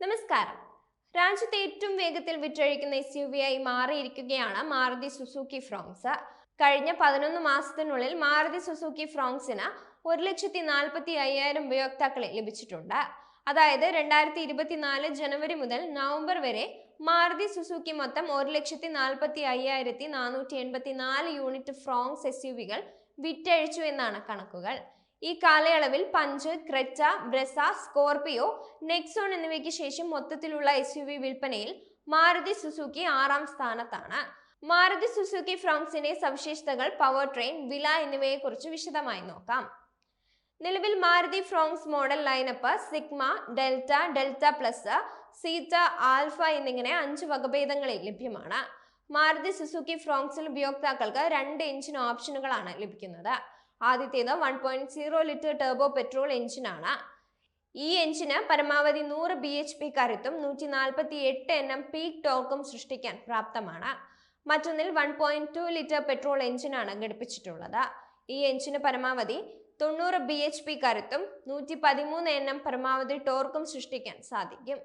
നമസ്കാരം. രാജ്യത്തെ ഏറ്റവും വേഗത്തിൽ വിറ്റഴിക്കുന്ന എസ് യു വി ആയി മാറിയിരിക്കുകയാണ് മാരുതി സുസുക്കി ഫ്രോങ്സ്. കഴിഞ്ഞ പതിനൊന്ന് മാസത്തിനുള്ളിൽ മാരുതി സുസുക്കി ഫ്രോങ്സിന് ഒരു ലക്ഷത്തി നാൽപ്പത്തി അയ്യായിരം ഉപയോക്താക്കളെ ലഭിച്ചിട്ടുണ്ട്. അതായത് രണ്ടായിരത്തി ഇരുപത്തിനാല് ജനുവരി മുതൽ നവംബർ വരെ മാരുതി സുസുക്കി മൊത്തം ഒരു ലക്ഷത്തി നാൽപ്പത്തി അയ്യായിരത്തി നാനൂറ്റി എൺപത്തി നാല് യൂണിറ്റ് ഫ്രോങ്സ് എസ് യു വികൾ വിറ്റഴിച്ചു എന്നാണ് കണക്കുകൾ. ഈ കാലയളവിൽ Punch Creta Brezza Scorpio Nexon എന്നിവയ്ക്ക് ശേഷം മൊത്തത്തിലുള്ള എസ് യു വി വിൽപ്പനയിൽ മാരുതി സുസുക്കി ആറാം സ്ഥാനത്താണ്. മാരുതി സുസുക്കി ഫ്രോംസിന്റെ സവിശേഷതകൾ പവർ ട്രെയിൻ വില എന്നിവയെക്കുറിച്ച് വിശദമായി നോക്കാം. നിലവിൽ Maruti Fronx model lineup Sigma Delta Delta Plus Zeta Alpha എന്നിങ്ങനെ അഞ്ച് വകഭേദങ്ങളിൽ ലഭ്യമാണ്. മാരുതി സുസുക്കി ഫ്രോങ്സിൽ ഉപയോക്താക്കൾക്ക് രണ്ട് എഞ്ചിൻ ഓപ്ഷനുകളാണ് ലഭിക്കുന്നത്. ആദ്യത്തേത് one point zero litre turbo petrol എഞ്ചിനാണ് ഈ എഞ്ചിന് പരമാവധി നൂറ് ബി എച്ച് പി കരുത്തും നൂറ്റി നാൽപ്പത്തി എട്ട് എൻ എം പീക്ക് ടോർക്കും സൃഷ്ടിക്കാൻ പ്രാപ്തമാണ്. മറ്റൊന്നിൽ one point two litre petrol എഞ്ചിനാണ് ഘടിപ്പിച്ചിട്ടുള്ളത്. ഈ എഞ്ചിന് പരമാവധി തൊണ്ണൂറ് ബി എച്ച് പി കരുത്തും നൂറ്റി പതിമൂന്ന് എൻ എം പരമാവധി ടോർക്കും സൃഷ്ടിക്കാൻ സാധിക്കും.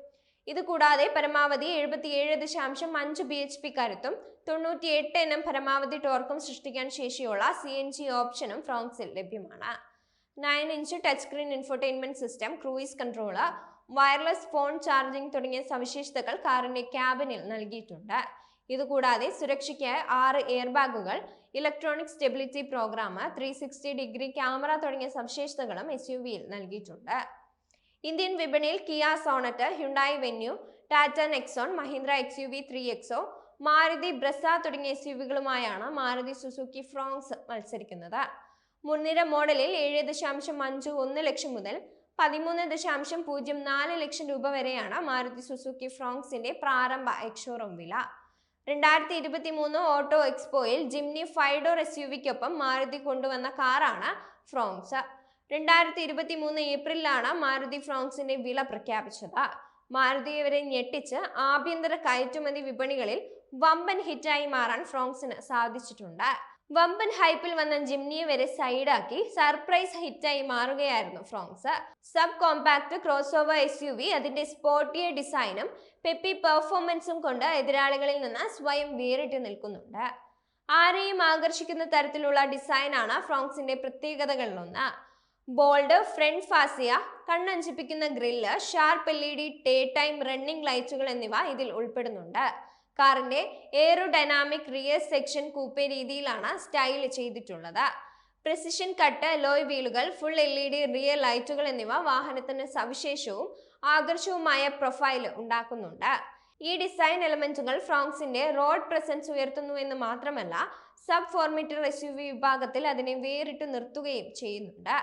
ഇത് കൂടാതെ പരമാവധി എഴുപത്തിയേഴ് ദശാംശം അഞ്ച് ബി എച്ച് പി കരുത്തും തൊണ്ണൂറ്റി എട്ട് എൻ എം പരമാവധി ടോർക്കും സൃഷ്ടിക്കാൻ ശേഷിയുള്ള സി എൻ ജി ഓപ്ഷനും ഫ്രോങ്സിൽ ലഭ്യമാണ്. Nine inch touch screen infotainment system cruise controller wireless phone charging തുടങ്ങിയ സവിശേഷതകൾ കാറിന്റെ ക്യാബിനിൽ നൽകിയിട്ടുണ്ട്. ഇതുകൂടാതെ സുരക്ഷയ്ക്കായി ആറ് എയർ ബാഗുകൾ electronic stability program three degree camera തുടങ്ങിയ സവിശേഷതകളും എസ് നൽകിയിട്ടുണ്ട്. ഇന്ത്യൻ വിപണിയിൽ Kia Sonet Hyundai Venue Tata Nexon Mahindra X U V three XO Maruti Brezza തുടങ്ങിയ എസ് യു വികളുമായാണ് മാരുതി സുസുക്കി ഫ്രോങ്സ് മത്സരിക്കുന്നത്. മുൻനിര മോഡലിൽ ഏഴ് ദശാംശം അഞ്ച് ഒന്ന് ലക്ഷം മുതൽ പതിമൂന്ന് ദശാംശം പൂജ്യം നാല് ലക്ഷം രൂപ വരെയാണ് മാരുതി സുസുക്കി ഫ്രോങ്സിന്റെ പ്രാരംഭ എക്സ്ഷോറൂം വില. രണ്ടായിരത്തി ഇരുപത്തി മൂന്ന് auto എക്സ്പോയിൽ Jimny five door S U വിക്കൊപ്പം Maruti കൊണ്ടുവന്ന കാറാണ് ഫ്രോങ്സ്. രണ്ടായിരത്തി ഇരുപത്തി മൂന്ന് ഏപ്രിലാണ് മാരുതി ഫ്രോങ്സിന്റെ വില പ്രഖ്യാപിച്ചത്. മാരുതി വരെ ഞെട്ടിച്ച് ആഭ്യന്തര കയറ്റുമതി വിപണികളിൽ വമ്പൻ ഹിറ്റായി മാറാൻ ഫ്രോങ്സിന് സാധിച്ചിട്ടുണ്ട്. വമ്പൻ ഹൈപ്പിൽ വന്ന ജിംനിയെ വരെ സൈഡാക്കി സർപ്രൈസ് ഹിറ്റായി മാറുകയായിരുന്നു Fronx sub compact crossover S U V അതിന്റെ സ്പോർട്ടിയ ഡിസൈനും പെപ്പി പെർഫോമൻസും കൊണ്ട് എതിരാളികളിൽ നിന്ന് സ്വയം വേറിട്ട് നിൽക്കുന്നുണ്ട്. ആരെയും ആകർഷിക്കുന്ന തരത്തിലുള്ള ഡിസൈനാണ് ഫ്രോങ്സിന്റെ പ്രത്യേകതകളിലൊന്ന്. Bold front fascia കണ്ണഞ്ചിപ്പിക്കുന്ന grille sharp L E D daytime running ലൈറ്റുകൾ എന്നിവ ഇതിൽ ഉൾപ്പെടുന്നുണ്ട്. കാറിന്റെ എയറോഡൈനാമിക് റിയർ സെക്ഷൻ കൂപ്പേ രീതിയിലാണ് സ്റ്റൈൽ ചെയ്തിട്ടുള്ളത്. Precision cut alloy വീലുകൾ full L E D rear ലൈറ്റുകൾ എന്നിവ വാഹനത്തിന് സവിശേഷവും ആകർഷവുമായ പ്രൊഫൈൽ ഉണ്ടാക്കുന്നുണ്ട്. ഈ ഡിസൈൻ എലമെന്റുകൾ ഫ്രോങ്സിന്റെ റോഡ് പ്രസൻസ് ഉയർത്തുന്നു എന്ന് മാത്രമല്ല സബ് ഫോർമിറ്റർ എസ് വിഭാഗത്തിൽ അതിനെ വേറിട്ട് നിർത്തുകയും ചെയ്യുന്നുണ്ട്.